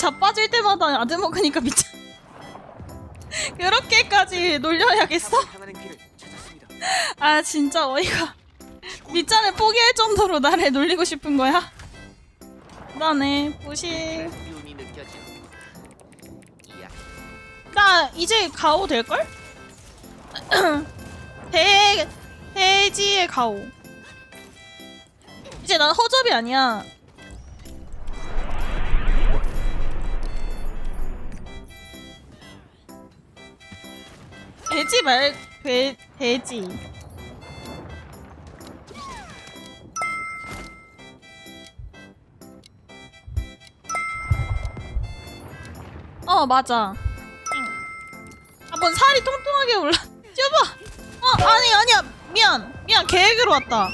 자빠질 때마다 아드 먹으니까 미쳐. 그렇게까지 놀려야겠어? 아 진짜 어이가. 밑잔을 포기할 정도로 나를 놀리고 싶은 거야? 나네. 이야, 나 이제 가오 될걸? 대 돼지의 가오. 이제 난 허접이 아니야. 돼지 말 돼, 돼지. 어 맞아. 한번 살이 통통하게 올라. 여봐. 어 아니 아니야 미안 미안 계획으로 왔다.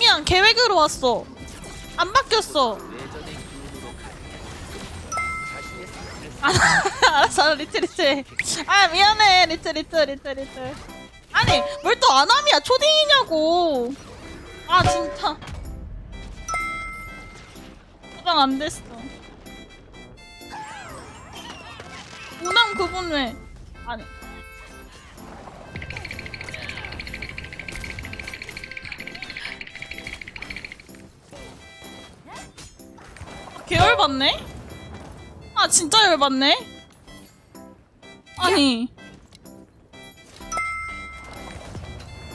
미안 계획으로 왔어. 안 바뀌었어. 아, 알았어 리트 리트. 아 미안해 리트 리트 리트 리트. 아니 뭘또 아남이야 초딩이냐고. 아 진짜. 저장 안 됐어. 오남 그분 왜? 아니. 계열 받네? 아 진짜 열받네? 아니.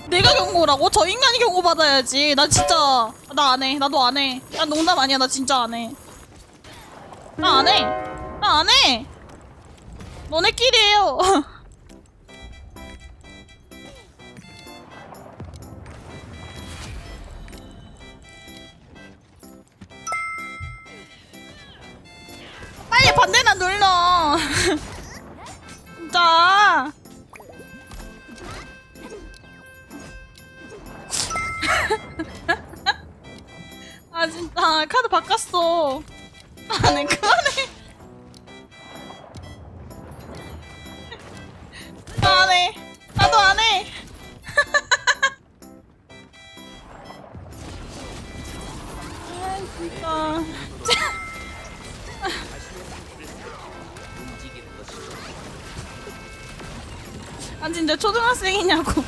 내가 경고라고? 저 인간이 경고 받아야지. 나 진짜 나 안 해. 나도 안해. 나 농담 아니야. 나 진짜 안 해. 나 안 해. 나 안 해. 너네끼리에요 빨리 반대나 눌러. 진짜. 아 진짜. 카드 바꿨어. 안해 그만해. 나 안 해. 나도 안 해. 아 진짜 진짜 초등학생이냐고